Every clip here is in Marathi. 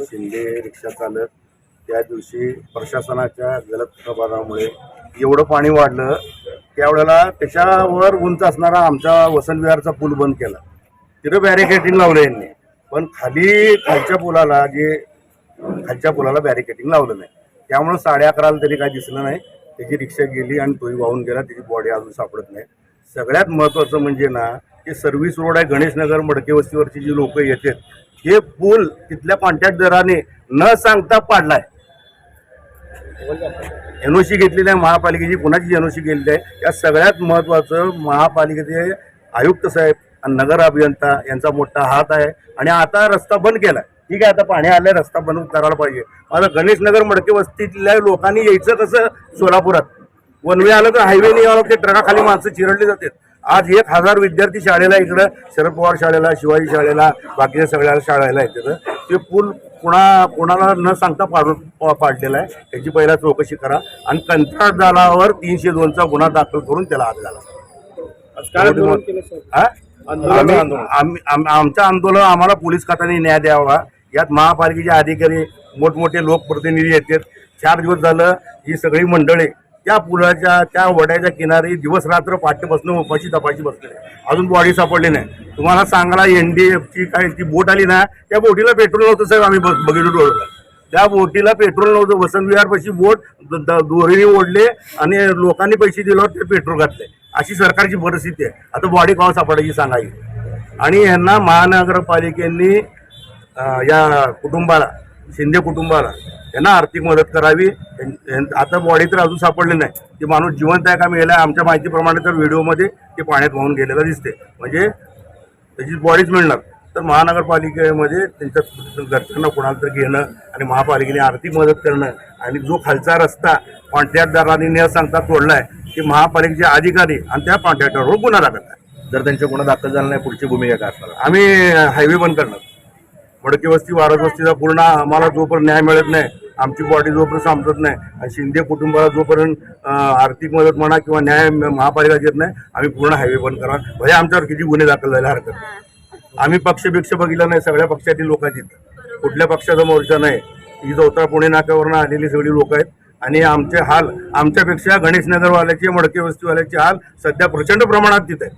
शिंदे रिक्षा चालक त्या दिवशी प्रशासनाच्या गलत कारभारामुळे एवढं पाणी वाढलं त्यावेळेला त्याच्यावर उंच असणारा आमचा वसंतविहारचा पूल बंद केला. तिथं बॅरिकेटिंग लावलं यांनी. पण खाली खालच्या पुलाला जे खालच्या पुलाला बॅरिकेटिंग लावलं नाही. त्यामुळं साडे अकराला तरी काही दिसलं नाही. त्याची रिक्षा गेली आणि तोही वाहून गेला त्याची बॉडी अजून सापडत नाही. सगळ्यात महत्त्वाचं म्हणजे ना हे सर्व्हिस रोड आहे गणेशनगर मडकेवस्तीवरची जी लोक येतात हे पूल तिथल्या कॉन्ट्रॅक्टदाराने न सांगता पाडलाय. एनओसी घेतलेली आहे महापालिकेची कुणाची एनओसी गेलेली आहे या सगळ्यात महत्त्वाचं महापालिकेचे आयुक्त साहेब आणि नगर अभियंता यांचा मोठा हात आहे आणि आता रस्ता बंद केला ठीक आहे आता पाणी आलंय रस्ता बंद करायला पाहिजे. आता गणेशनगर मडके वस्तीतल्या लोकांनी यायचं कसं? सोलापुरात. वन वे आलं तर हायवेने यावं लागते ट्रकाखाली माणसं चिरडली जातात. आज एक हजार विद्यार्थी शाळेला इकडं शरद पवार शाळेला शिवाजी शाळेला बाकीच्या सगळ्या शाळेला येतात ते पूल कुणा कोणाला न सांगता पाडून पाडलेला आहे. त्याची पहिला चौकशी करा. आणि कंत्राटदारावर तीनशे दोनचा गुन्हा दाखल करून त्याला हात घाला. हा? आमचं आंदोलन आम्हाला पोलीस खात्याने न्याय द्यावा. यात महापालिकेचे अधिकारी मोठमोठे लोकप्रतिनिधी येतात. चार दिवस झालं ही सगळी मंडळी त्या पुलाच्या त्या वड्याच्या किनारी दिवस रात्र बसणं उपाशी तपाशी बसले अजून बॉडी सापडली नाही. तुम्हाला सांगायला एफची काय ती बोट आली ना त्या बोटीला पेट्रोल नव्हतं साहेब आम्ही बघ- बघितलं डोळ्याला. त्या बोटीला पेट्रोल नव्हतं वसंत विहारपाशी बोट द- द- दोरीने ओढले आणि लोकांनी पैसे दिल्यावर ते पेट्रोल घातले. अशी सरकारची परिस्थिती आहे. आता बॉडी केव्हा सापडायची सांगायची आणि यांना महानगरपालिकेने या कुटुंबाला शिंदे कुटुंबाला यांना आर्थिक मदत करावी. आता बॉडी तर अजून सापडली नाही. ती माणूस जिवंत आहे का मेला आमच्या माहितीप्रमाणे तर व्हिडिओमध्ये ते पाण्यात वाहून गेलेलं दिसते. म्हणजे त्याची बॉडीच मिळणार. तर महानगरपालिकेमध्ये त्यांच्या घरच्यांना कोणाला तरी घेणं आणि महापालिकेने आर्थिक मदत करणं आणि जो खालचा रस्ता कॉन्ट्रॅक्टदारांनी न सांगता तोडला आहे ते महापालिकेचे अधिकारी आणि त्या कॉन्ट्रॅक्टरवर गुन्हा दाखल आहे जर त्यांच्या गुन्हा दाखल झाला नाही पुढची भूमिका काय असणार? आम्ही हायवे बंद करणार. मडकी वस्ती वारस वस्तीचा पूर्ण आम्हाला जोपर्यंत न्याय मिळत नाही आमची बॉडी जोपर्यंत समजत नाही आणि शिंदे कुटुंबाला जोपर्यंत आर्थिक मदत म्हणा किंवा न्याय महापालिका देत नाही आम्ही पूर्ण हायवे बंद करणार. भले आमच्यावर किती गुन्हे दाखल झाले हरकत नाही. आम्ही पक्षपेक्ष बघितलं नाही सगळ्या पक्षातील लोक आहेत इथं. कुठल्या पक्षाचा मोर्चा नाही. ही चौथा पुणे नाक्यावरनं आलेली सगळी लोक आहेत. आणि आमचे हाल आमच्यापेक्षा गणेशनगरवाल्याचे मडके वस्तीवाल्याचे हाल सध्या प्रचंड प्रमाणात तिथे आहेत.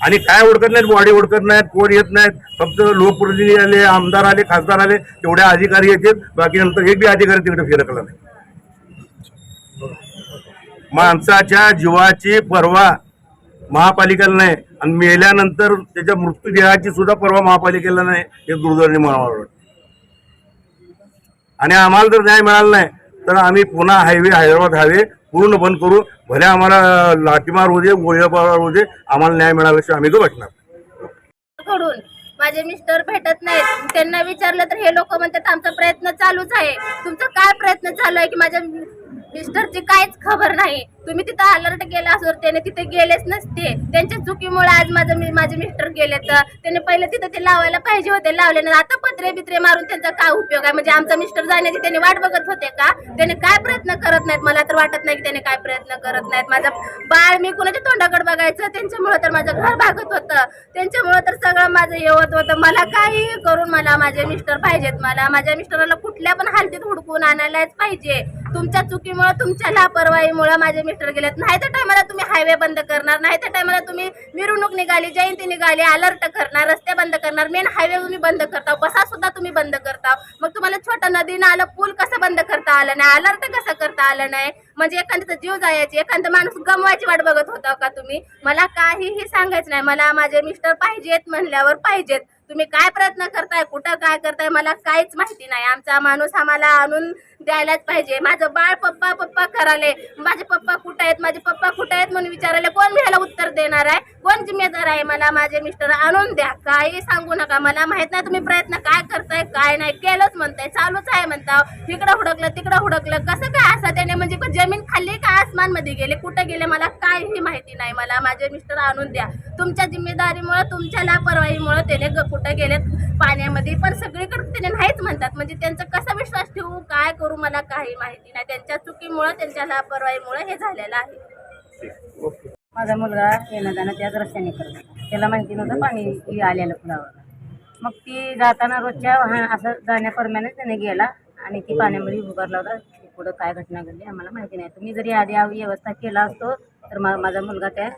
आणि काय ओळखत नाहीत बॉडी ओळखत नाहीत कोण येत नाहीत फक्त लोकप्रतिनिधी आले आमदार आले खासदार आले तेवढ्या अधिकारी येतील बाकी नंतर एक बी अधिकारी तिकडे फिरकला नाही माणसाच्या जीवाची पर्वा महापालिकेला नाही आणि मेल्यानंतर त्याच्या मृत्यूदेहाची सुद्धा पर्वा महापालिकेला नाही हे दुर्दैवाने मला वाटतं आणि आम्हाला जर न्याय मिळाला नाही तर आम्ही पुन्हा हायवे हैदराबाद हायवे पूर्ण बंद करू. भले आम्हाला लाठीमार होऊ दे गोळीबार होऊ दे आम्हाला न्याय मिळाल्याशिवाय आम्ही तो बसणार. कडून माझे मिस्टर भेटत नाहीत. त्यांना विचारलं तर हे लोक म्हणतात आमचा प्रयत्न चालूच आहे. तुमचा काय प्रयत्न चालू आहे की माझ्या मिस्टरची काहीच खबर नाही. तुम्ही तिथं अलर्ट केला असं त्याने तिथे गेलेच नसते. त्यांच्या चुकीमुळे आज माझं मी माझे मिस्टर गेले तर त्याने पहिले तिथं ते लावायला पाहिजे होते लावले नाही. आता पत्रे बित्रे मारून त्यांचा काय उपयोग आहे? म्हणजे आमचा मिस्टर जाण्याची त्याने वाट बघत होते का? त्याने काय प्रयत्न करत नाहीत? मला तर वाटत नाही की त्याने काय प्रयत्न करत नाहीत. माझं बाळ मी कुणाच्या तोंडाकडे बघायचं? त्यांच्यामुळं तर माझं घर भागत होतं. त्यांच्यामुळं तर सगळं माझं येवत होतं. मला काही करून मला माझे मिस्टर पाहिजेत मला. माझ्या मिस्टरला कुठल्या पण हालतीत हुडकून आणायलाच पाहिजे. तुमच्या चुकीमुळे तुमच्या लापरवाहीमुळे माझे मिस्टर गेलेत. नाही त्या टायमाला तुम्ही हायवे बंद करणार नाही त्या टायमाला तुम्ही मिरवणूक निघाली जयंती निघाली अलर्ट करणार रस्ते बंद करणार. मेन हायवे तुम्ही बंद करता बसा सुद्धा तुम्ही बंद करता मग तुम्हाला छोटा नदी नालं पूल कसं बंद करता आलं नाही? अलर्ट कसं करता आलं नाही? म्हणजे एखाद्याचा जीव जायची एखादा माणूस गमवायची वाट बघत होता का तुम्ही? मला काहीही सांगायचं नाही. मला माझे मिस्टर पाहिजेत म्हणल्यावर पाहिजेत. तुम्ही काय प्रयत्न करताय? कुठं काय करताय? मला काहीच माहिती नाही. आमचा माणूस आम्हाला आणून द्यायलाच पाहिजे. माझं बाळ पप्पा पप्पा कराले माझे पप्पा कुठं आहेत? माझे पप्पा कुठं आहेत? म्हणून विचारायला कोण घ्यायला उत्तर देणार आहे? कोण जिम्मेदार आहे मला माझे मिस्टर आणून द्या? काही सांगू नका. मला माहीत नाही तुम्ही प्रयत्न काय करताय काय नाही. केलंच म्हणताय चालूच आहे म्हणता इकडं हुडकलं तिकडं हुडकलं. कसं काय असं? त्याने म्हणजे जमीन खाल्ली का आसमानमध्ये गेले? कुठं गेले? मला काहीही माहिती नाही. मला माझे मिस्टर आणून द्या. तुमच्या जिम्मेदारीमुळे तुमच्या लापरवाहीमुळे त्याने ग- कुठं गेलेत पाण्यामध्ये. पण सगळीकडे त्याने नाहीच म्हणतात. म्हणजे त्यांचा कसा विश्वास ठेवू? काय करू? मला काही माहिती नाही. त्यांच्या चुकीमुळे त्यांच्या लापरवाहीमुळे हे झालेलं आहे. माझा मुलगा येणं जाणं त्याच रस्त्याने करत त्याला माहिती नव्हतं पाणी आलेलं पुलावर. मग ती जाताना रोजच्या वाहन असं जाण्याप्रमाणे त्याने गेला आणि ती पाण्यामध्ये उभारला होता. पुढं काय घटना घडली आम्हाला माहिती नाही. तुम्ही जरी आधी व्यवस्था केला असतो तर मा माझा मुलगा त्या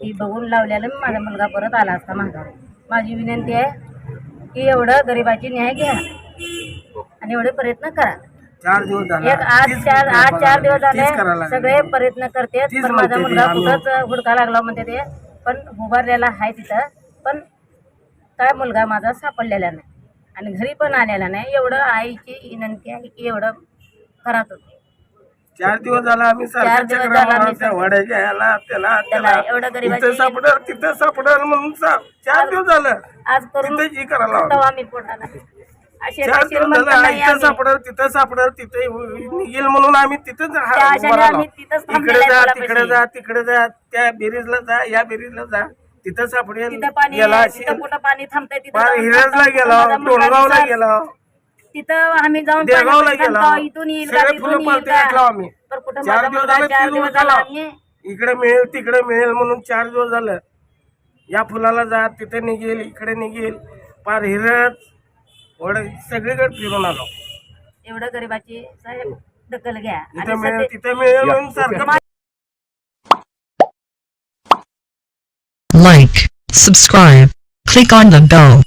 ती बघून लावलेलं माझा मुलगा परत आला असता माझा माझी विनंती आहे की एवढं गरिबाची न्याय घ्या आणि एवढे प्रयत्न करा. चार दिवस झाले. एक आज चार आज चार दिवस झाले. तीच करायला लागली. सगळे प्रयत्न करते. तीच पण माझा ती, मुलगा आम्ही- कुठंच हुडका लागला म्हणते ते. पण उभारलेला आहे तिथं. पण काय मुलगा माझा सापडलेला नाही. आणि घरी पण आलेला नाही. एवढं आईची विनंती आहे की एवढं करा तुम्ही चार दिवस झाला आम्ही चार सारख्या दिवस चक्रा झाला आम्ही मारतो. त्या वड्याच्या ह्याला त्याला त्याला त्याला एवढं गरिबाची- सापडल तिथं सापडल म्हणून सा- चार दिवस झालं. आज करून तिथं जी करायला लावलं. तेव्हा आम्ही पोटाला इथं. सापडल तिथं सापडल तिथे निघेल म्हणून आम्ही तिथंच हा- इकडे जा तिकडे. जा तिकडे जा त्या बेरीजला जा या बेरीजला जा तिथं सापडेल गेला पाणी थांबतंय हिरजला. गेला दिसला. गेला तिथं आम्ही जाऊन देगावला गेला. इथून आम्ही चार दिवस झाले झाला इकडे मिळेल तिकडे मिळेल म्हणून चार दिवस झालं या फुलाला जा तिथे निघेल इकडे निघेल पार हिरत वड सगळीकडे फिरून आलो. एवढं गरिबाची साहेब दखल घ्या. आणि तिथे मिळेल सध्या- तिथे मिळेल म्हणून सारखं Like, subscribe, click on the bell.